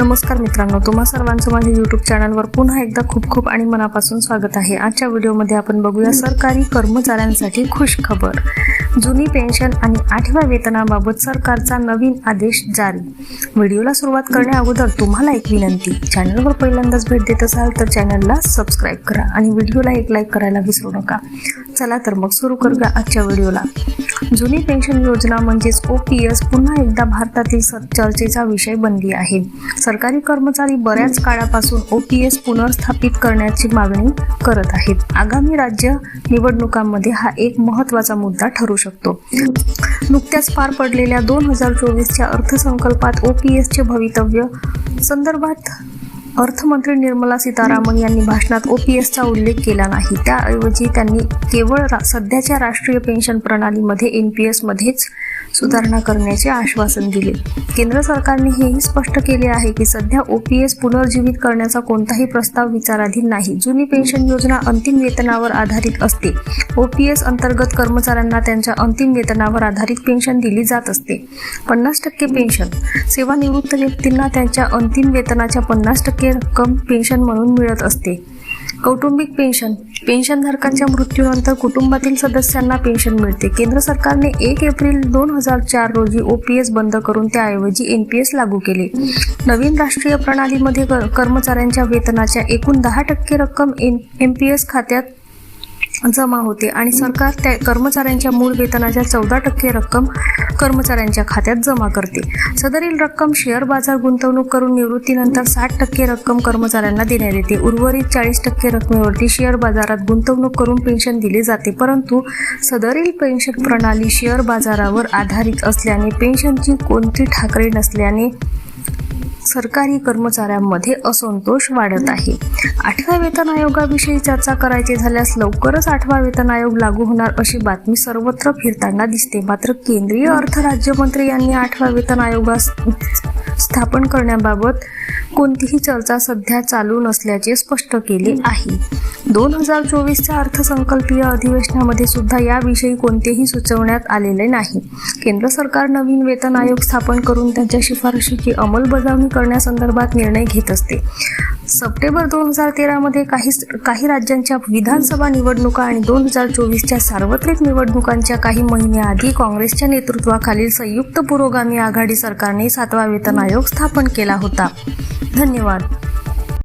नमस्कार मित्रांनो तुम्हा सर्वांचं माझ्या युट्यूब चॅनलवर पुन्हा एकदा खूप खूप आणि मनापासून स्वागत आहे. आजच्या व्हिडिओमध्ये आपण बघूया सरकारी कर्मचाऱ्यांसाठी खुश खबर जुनी पेन्शन आणि आठव्या वेतनाबाबत सरकारचा नवीन आदेश जारी. व्हिडिओला सुरुवात करण्याअगोदर तुम्हाला एक विनंती चॅनलवर पहिल्यांदाच भेट देत असाल तर चॅनलला सबस्क्राईब करा आणि व्हिडिओला एक लाईक करायला विसरू नका. चला तर मग सुरू करूया आजच्या व्हिडिओला. जुनी पेन्शन योजना म्हणजेच ओ पी एस पुन्हा एकदा भारतातील स- चर्चेचा विषय बनली आहे. सरकारी कर्मचारी बऱ्याच काळापासून ओ पी एस पुनर्स्थापित करण्याची मागणी करत आहेत. आगामी राज्य निवडणुकांमध्ये हा एक महत्त्वाचा मुद्दा ठरू शकतो. नुकत्याच पार पडलेल्या दोन हजार चोवीसच्या अर्थसंकल्पात ओ पी एसचे भवितव्य संदर्भात अर्थमंत्री निर्मला सीतारामन यांनी भाषणात ओपीएसचा उल्लेख केला नाही. त्याऐवजी त्यांनी केवळ रा- सध्याच्या राष्ट्रीय पेन्शन प्रणालीमध्ये एन पी एसमध्येच सुधारणा करण्याचे आश्वासन दिले. केंद्र सरकारने हेही स्पष्ट केले आहे की सध्या ओपीएस पुनर्जीवित करण्याचा कोणताही प्रस्ताव विचाराधीन नाही. जुनी पेन्शन योजना अंतिम वेतनावर आधारित असते. ओपीएस अंतर्गत कर्मचाऱ्यांना त्यांच्या अंतिम वेतनावर आधारित पेन्शन दिली जात असते. पन्नास टक्के पेन्शन. सेवानिवृत्त व्यक्तींना त्यांच्या अंतिम वेतनाच्या पन्नास टक्के रक्कम पेन्शन म्हणून मिळत असते. कौटुंबिक पेन्शन. पेन्शनधारकांच्या मृत्यूनंतर कुटुंबातील सदस्यांना पेन्शन मिळते. केंद्र सरकारने एक एप्रिल दोन हजार चार रोजी ओ पी एस बंद करून त्याऐवजी एन पी एस लागू केले. नवीन राष्ट्रीय प्रणालीमध्ये कर्मचाऱ्यांच्या वेतनाच्या एकूण दहा टक्के रक्कम एन एम पी एस खात्यात जमा होते आणि सरकार त्या कर्मचाऱ्यांच्या मूळ वेतनाच्या चौदा टक्के रक्कम कर्मचाऱ्यांच्या खात्यात जमा करते. सदरील रक्कम शेअर बाजार गुंतवणूक करून निवृत्तीनंतर साठ टक्के रक्कम कर्मचाऱ्यांना देण्यात येते. उर्वरित चाळीस टक्के रकमेवरती शेअर बाजारात गुंतवणूक करून पेन्शन दिले जाते. परंतु सदरील पेन्शन प्रणाली शेअर बाजारावर आधारित असल्याने पेन्शनची कोणती ठाकरे नसल्याने सरकारी कर्मचाऱ्यांमध्ये असंतोष वाढत आहे. आठव्या वेतन आयोगाविषयी चर्चा करायची झाल्यास लवकरच आठवा वेतन आयोग लागू होणार अशी बातमी सर्वत्र फिरताना दिसते. मात्र केंद्रीय अर्थ राज्यमंत्री यांनी आठव्या वेतन आयोगास स्थापन करण्याबाबत कोणतीही चर्चा सध्या चालू नसल्याचे स्पष्ट केले आहे. दोन हजार चोवीसच्या अर्थसंकल्पीय अधिवेशनामध्ये सुद्धा याविषयी कोणतेही सुचवण्यात आलेले नाही. केंद्र सरकार नवीन वेतन आयोग स्थापन करून त्यांच्या शिफारशीची अंमलबजावणी करण्यासंदर्भात निर्णय घेत असते. सप्टेंबर दोन हजार तेरामध्ये काही काही राज्यांच्या विधानसभा निवडणुका आणि दोन हजार चोवीसच्या सार्वत्रिक निवडणुकांच्या काही महिन्याआधी काँग्रेसच्या नेतृत्वाखालील संयुक्त पुरोगामी आघाडी सरकारने सातवा वेतन आयोग स्थापन केला होता. धन्यवाद.